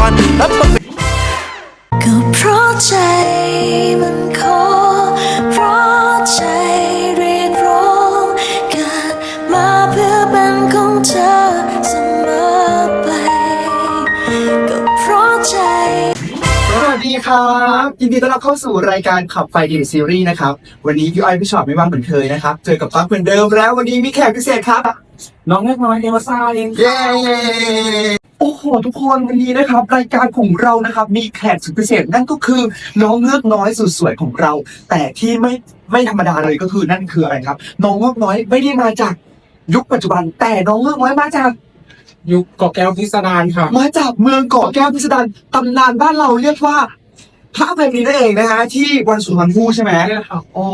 ก่อนแล้วก็เป็นก็เพราะใจมันขอเพราะใจเรียกร้องเกิดมาเพื่อเป็นของเธอเสมอไปก็เพราะใจ สวัสดีครับยินดีต้อนรับเข้าสู่รายการขับไฟดีซีรีส์นะครับวันนี้พี่อ้อยพี่ชอตไม่ว่างเหมือนเคยนะครับเจอกับตั้งเหมือนเดิมแล้ววันนี้มีแขกพิเศษครับ น้องเล็กน้อยเอวาซ่าเอง เย้ โอ้โหทุกคนวันนี้นะครับ รายการของเรานะครับ มีแขกสุดพิเศษนั่นก็คือน้องเงือกน้อยสุดสวยของเรา แต่ที่ไม่ไม่ธรรมดาเลยก็คือนั่นคืออะไรครับ น้องเงือกน้อยไม่ได้มาจากยุคปัจจุบัน แต่น้องเงือกน้อยมาจาก ยุคเกาะแก้วพิสดารค่ะ มาจากเมืองเกาะแก้วพิสดารตำนานบ้านเราเรียกว่า พระอภัยมณีนั่นเองนะฮะที่วันสุวรรณภูใช่ไหมใช่ครับอ๋อ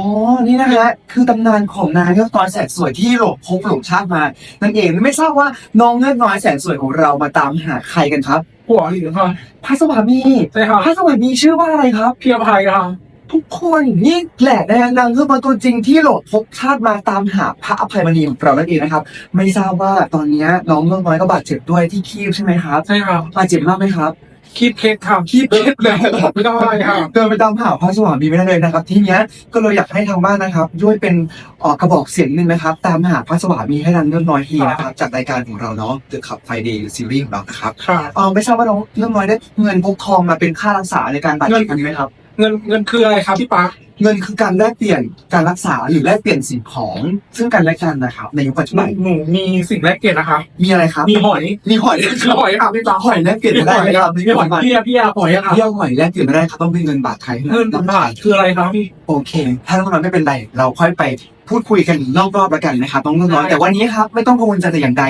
นี่นะฮะคือตำนานของนางเงือกน้อยแสนสวยที่หลบพบหลงชาติมานั่นเองไม่ทราบว่าน้องเงือกน้อยแสนสวยของเรามาตามหาใครกันครับหัวหรือค่ะพระสวามีใช่ค่ะพระสวามีชื่อว่าอะไรครับ เพียภัยค่ะทุกคนนี่แหละนะฮะนางเงือกน้อยตัวจริงที่หลบพบชาติมาตามหาพระอภัยมณีของเรานั่นเองนะครับ ไม่ทราบว่าตอนนี้น้องเงือกน้อยก็บาดเจ็บด้วยที่คีบใช่ไหมครับใช่ค่ะบาดเจ็บมากไหมครับ คีบเค้กค่ะคีบเค้กเลยไม่ได้ค่ะเดินไปตามหาพระสวามีไม่ได้เลยนะครับ ทีเนี้ยก็เลยอยากให้ทางบ้านนะครับด้วยเป็นเอ่อกระบอกเสียงหนึ่งนะครับ ตามหาพระสวามีให้รันเรื่องน้อยทีนะครับ จากรายการของเราเนาะ The Club Friday ซีรีส์ของเรานะครับค่ะ เออไม่ทราบว่าน้องเรื่องน้อยได้เงินพกทองมาเป็นค่ารักษาในการบาดเจ็บครั้งนี้ไหมครับ เงินเงินคืออะไรครับพี่ป๊าเงินคือการแลกเปลี่ยนการรักษาหรือแลกเปลี่ยนสิ่งของ ซึ่งกันและกันนะครับในยุคปัจจุหนูบันหนูมีสิ่งแรกเปลี่ยนนะคะ มีอะไรครับ มีหอย มีหอยมีหอยค่ะพี่ป๊าหอยแลกเปลี่ยนมีไม่หได้อยไหมคครัรับบมีหอยพี่อะพี่อะหอยอะค่ะเที่ยวหอยแลกเปลี่ยนไม่ได้ครับต้องเป็นเงินบาทไทยท่าเงินนั้นบาทคืออะไรครับพี่ โอเค ถ้าน้องน้อยไม่เป็นไร เราค่อยไปพูดคุยกันนอกรอบแล้วกันนะครับน้องน้อยได้ แต่วันนี้ครับไม่ต้องกังวลใจแต่อย่างใด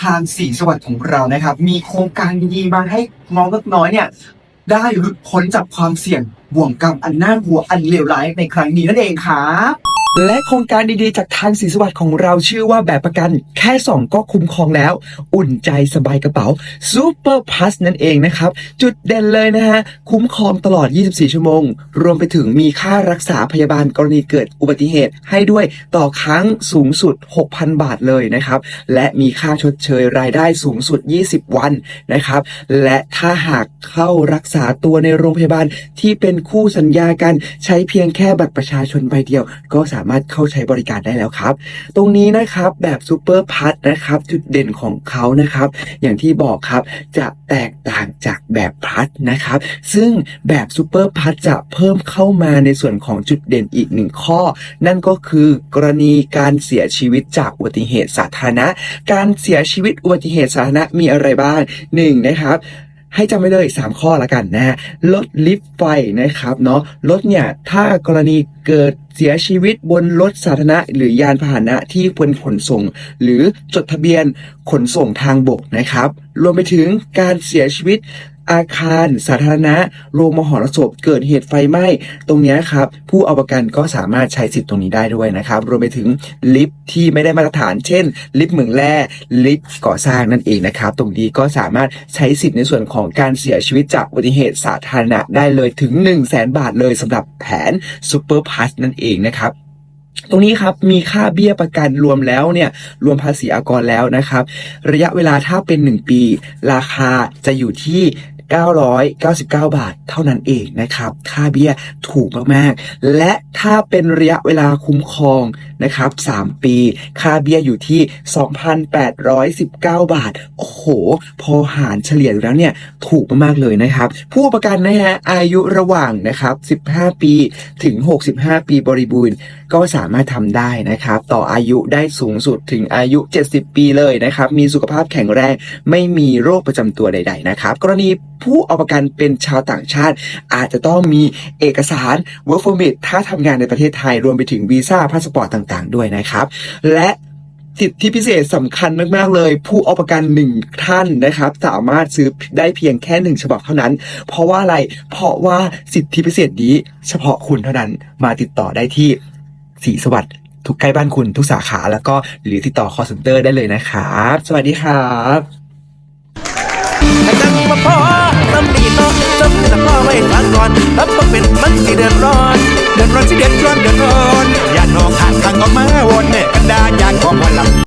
ทางสีสวัสดิ์ของเรานะครับ มีโครงการดีๆมาให้น้องเล็กน้อยเนี่ย ได้หลุดพ้นจากความเสี่ยงบ่วงกรรมอันน่ากลัวอันเลวร้ายในครั้งนี้นั่นเองครับ และโครงการดีๆ จากทางสีสวัสดิ์ของเราชื่อว่าแบบประกันแค่สองก็คุ้มครองแล้ว อุ่นใจสบายกระเป๋าซูเปอร์พัสนั่นเองนะครับ จุดเด่นเลยนะฮะ คุ้มครองตลอด 24 ชั่วโมง รวมไปถึงมีค่ารักษาพยาบาลกรณีเกิดอุบัติเหตุให้ด้วยต่อครั้งสูงสุด 6,000 บาทเลยนะครับ และมีค่าชดเชยรายได้สูงสุด 20 วันนะครับ และถ้าหากเข้ารักษาตัวในโรงพยาบาลที่เป็นคู่สัญญากันใช้เพียงแค่บัตรประชาชนใบเดียวก็สาามารถเข้าใช้บริการได้แล้วครับ ตรงนี้นะครับแบบซูเปอร์พัทนะครับจุดเด่นของเขานะครับ อย่างที่บอกครับจะแตกต่างจากแบบพัทนะครับ ซึ่งแบบซูเปอร์พัทจะเพิ่มเข้ามาในส่วนของจุดเด่นอีกหนึ่งข้อ นั่นก็คือกรณีการเสียชีวิตจากอุบัติเหตุสาธารณะ การเสียชีวิตอุบัติเหตุสาธารณะมีอะไรบ้างหนึ่งนะครับ ให้จำไว้เลย 3 ข้อละกันนะฮะลดลิฟต์ไฟนะครับเนาะรถเนี่ยถ้ากรณีเกิดเสียชีวิตบนรถสาธารณะ หรือยานพาหนะที่เป็นขนส่ง หรือจดทะเบียนขนส่งทางบกนะครับ รวมไปถึงการเสียชีวิต อาคารสาธารณะโรงมหรสพเกิดเหตุไฟไหม้ตรงนี้ครับผู้เอาประกันก็สามารถใช้สิทธิ์ตรงนี้ได้ด้วยนะครับ รวมไปถึงลิฟที่ไม่ได้มาตรฐาน เช่น ลิฟต์เหมืองแร่ลิฟต์ก่อสร้างนั่นเองนะครับ ตรงนี้ก็สามารถใช้สิทธิ์ในส่วนของการเสียชีวิตจากอุบัติเหตุสาธารณะได้เลยถึง 1 0 0 0 0แบาทเลยสำหรับแผน Super Pass นั่นเองนะครับ ตรงนี้ครับมีค่าเบี้ยประกันรวมแล้วเนี่ยรวมภาษีอากรแล้วนะครับ ระยะเวลาถ้าเป็น 1 ปี ราคาจะอยู่ที่999 บาทเท่านั้นเองนะครับ ค่าเบี้ยถูกมากๆ และถ้าเป็นระยะเวลาคุ้มครองนะครับ 3 ปี ค่าเบี้ยอยู่ที่ 2,819 บาท โอ้โห พอหารเฉลี่ยแล้วเนี่ย ถูกมากๆเลยนะครับ ผู้ประกันนะฮะอายุระหว่างนะครับ 15 ปีถึง 65 ปีบริบูรณ์ ก็สามารถทำได้นะครับ ต่ออายุได้สูงสุดถึงอายุ 70 ปีเลยนะครับ มีสุขภาพแข็งแรงไม่มีโรคประจำตัวใด ๆ นะครับ กรณีผู้เอาประกันเป็นชาวต่างชาติ อาจจะต้องมีเอกสาร work permit ถ้าทำงานในประเทศไทยรวมไปถึงวีซ่าพาสปอร์ตต่างๆ ด้วยนะครับ และสิทธิพิเศษสำคัญมาก ๆ เลย ผู้เอาประกันหนึ่งท่านนะครับ สามารถซื้อได้เพียงแค่หนึ่งฉบับเท่านั้น เพราะว่าอะไรเพราะว่าสิทธิพิเศษนี้เฉพาะคุณเท่านั้นมาติดต่อได้ที่ สีสวัสดิ์ทุกใกล้บ้านคุณทุกสาขา แล้วก็หรือติดต่อ call center ได้เลยนะครับ สวัสดีครับแต่จังมาพอน้ำดีต้องจำแต่พ่อไว้ฟังก่อนแล้วก็เป็นมันสิเดือดร้อน เดือดร้อนสิเดือดร้อนเดือดร้อน อย่านองอ่านทางออกมาวนเนี่ยกันดาอยากของวันลับ